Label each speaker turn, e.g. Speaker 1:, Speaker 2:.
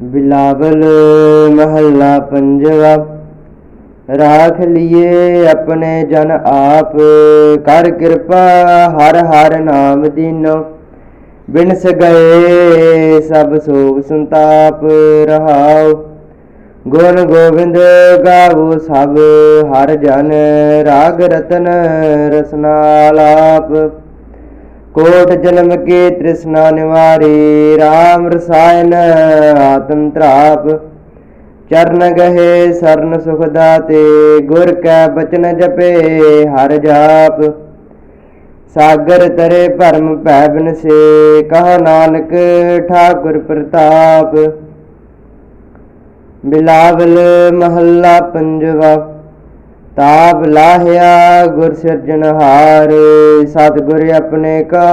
Speaker 1: ਬਿਲਾਵਲ ਮਹੱਲਾ ਪੰਜਵਾ, ਰਾਖ ਲਿਏ ਆਪਣੇ ਜਨ ਆਪ, ਕਰ ਕਿਰਪਾ ਹਰ ਹਰ ਨਾਮ ਦੀਨੋ। ਬਿਨਸ ਗਏ ਸਭ ਸੋਗ ਸੰਤਾਪ ਰਹਾਉ। ਗੁਣ ਗੋਬਿੰਦ ਗਾਵੋ ਸਭ, ਹਰ ਜਨ ਰਾਗ ਰਤਨ ਰਸਨਾ ਲਾਪ। ਕੋਟ ਜਨਮ ਕੇ ਤ੍ਰਿਸ਼ਨਾ ਨਿਵਾਰੇ RAM ਰਸਾਇਨ ਆਤਮ ਤ੍ਰਾਪ। ਚਰਨ ਗਏ ਸਰਨ ਸੁਖ ਦਾਤੇ, ਗੁਰ ਕੈ ਬਚਨ ਜਪੇ, ਹਰ ਜਾਪ। ਸਾਗਰ ਤਰੇ ਭਰਮ ਭੈ ਬਿਨਸੇ, ਕਹ ਨਾਨਕ ਠਾਕੁਰ ਪ੍ਰਤਾਪ। ਬਿਲਾਵਲ ਮਹੱਲਾ ਪੰਜਵਾ ਤਾਪ ਲਾਹਿਆ ਗੁਰ ਸਿਰਜਣਹਾਰ ਸਤਿਗੁਰ ਆਪਣੇ ਕਾ